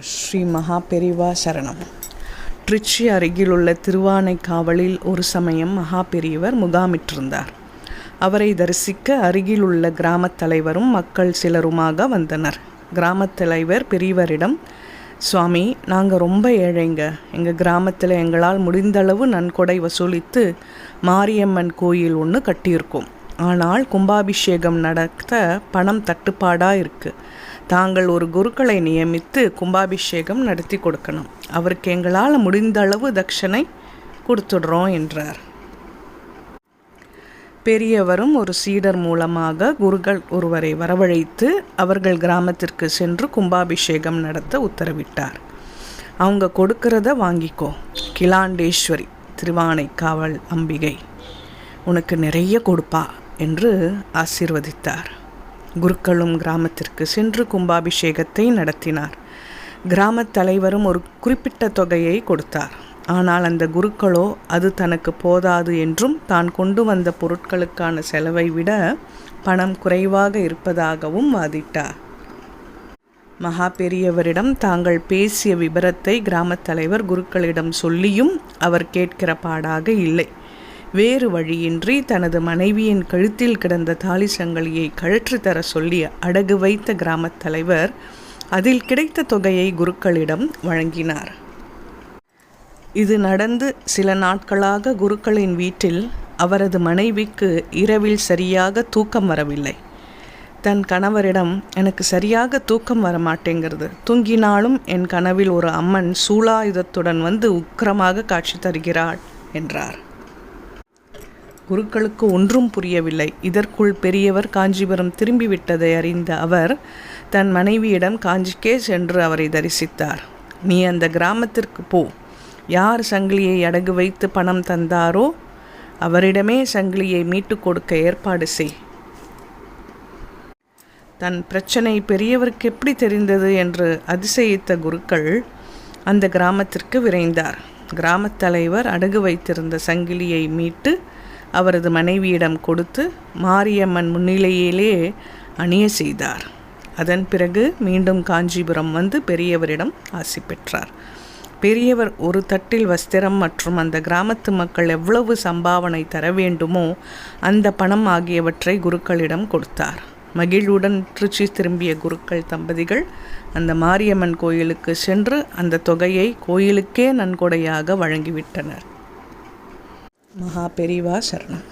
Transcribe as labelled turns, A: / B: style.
A: ஸ்ரீ மகா பெரிவா சரணம். திருச்சி அருகிலுள்ள திருவானைக்காவலில் ஒரு சமயம் மகா பெரியவர் முகாமிட்டிருந்தார். அவரை தரிசிக்க அருகிலுள்ள கிராமத் தலைவரும் மக்கள் சிலருமாக வந்தனர். கிராமத் தலைவர் பெரியவரிடம் சுவாமி நாங்கள் ரொம்ப ஏழைங்க. எங்கள் கிராமத்தில் எங்களால் முடிந்தளவு நன்கொடை வசூலித்து மாரியம்மன் கோயில் ஒன்று கட்டியிருக்கோம். ஆனால் கும்பாபிஷேகம் நடத்த பணம் தட்டுப்பாடாக இருக்குது தாங்கள் ஒரு குருக்களை நியமித்து கும்பாபிஷேகம் நடத்தி கொடுக்கணும். அவருக்கு எங்களால் முடிந்த அளவு தட்சணை கொடுத்துடுறோம் என்றார். பெரியவரும் ஒரு சீடர் மூலமாக குருக்கள் ஒருவரை வரவழைத்து அவர்கள் கிராமத்திற்கு சென்று கும்பாபிஷேகம் நடத்த உத்தரவிட்டார். அவங்க கொடுக்கறத வாங்கிக்கோ. கிலாண்டேஸ்வரி திருவானைக்காவல் அம்பிகை உனக்கு நிறைய கொடுப்பா. என்று ஆசீர்வதித்தார். குருக்களும் கிராமத்திற்கு சென்று கும்பாபிஷேகத்தை நடத்தினார். கிராமத் தலைவரும் ஒரு குறிப்பிட்ட தொகையை கொடுத்தார். ஆனால் அந்த குருக்களோ அது தனக்கு போதாது என்றும் தான் கொண்டு வந்த பொருட்களுக்கான செலவை விட பணம் குறைவாக இருப்பதாகவும் வாதிட்டார். மகா பெரியவரிடம் தாங்கள் பேசிய விபரத்தை கிராமத் தலைவர் குருக்களிடம் சொல்லியும் அவர் கேட்கிற பாடாக இல்லை. வேறு வழியின்றி தனது மனைவியின் கழுத்தில் கிடந்த தாலி சங்கிலியை கழற்றித்தர சொல்லி அடகு வைத்த கிராமத் தலைவர் அதில் கிடைத்த தொகையை குருக்களிடம் வழங்கினார். இது நடந்து சில நாட்களாக குருக்களின் வீட்டில் அவரது மனைவிக்கு இரவில் சரியாக தூக்கம் வரவில்லை. தன் கணவரிடம் எனக்கு சரியாக தூக்கம் வர மாட்டேங்கிறது தூங்கினாலும் என் கனவில் ஒரு அம்மன் சூலாயுதத்துடன் வந்து உக்கிரமாக காட்சி தருகிறாள் என்றார். குருக்களுக்கு ஒன்றும் புரியவில்லை. இதற்குள் பெரியவர் காஞ்சிபுரம் திரும்பிவிட்டதை அறிந்த அவர் தன் மனைவியிடம் காஞ்சிக்கே சென்று அவரை தரிசித்தார். நீ அந்த கிராமத்திற்கு போ. யார் சங்கிலியை அடகு வைத்து பணம் தந்தாரோ அவரிடமே சங்கிலியை மீட்டு கொடுக்க ஏற்பாடு செய். தன் பிரச்சனை பெரியவருக்கு எப்படி தெரிந்தது? என்று அதிசயித்த குருக்கள் அந்த கிராமத்திற்கு விரைந்தார். கிராமத் தலைவர் அடகு வைத்திருந்த சங்கிலியை மீட்டு அவரது மனைவியிடம் கொடுத்து மாரியம்மன் முன்னிலையிலே அணிய செய்தார். அதன் பிறகு மீண்டும் காஞ்சிபுரம் வந்து பெரியவரிடம் ஆசி பெற்றார். பெரியவர் ஒரு தட்டில் வஸ்திரம் மற்றும் அந்த கிராமத்து மக்கள் எவ்வளவு சம்பாவனை தர வேண்டுமோ அந்த பணம் ஆகியவற்றை குருக்களிடம் கொடுத்தார். மகிழ்வுடன் திருச்சி திரும்பிய குருக்கள் தம்பதிகள் அந்த மாரியம்மன் கோயிலுக்கு சென்று அந்த தொகையை கோயிலுக்கே நன்கொடையாக வழங்கிவிட்டனர். மகா பெரிவா சரணம்.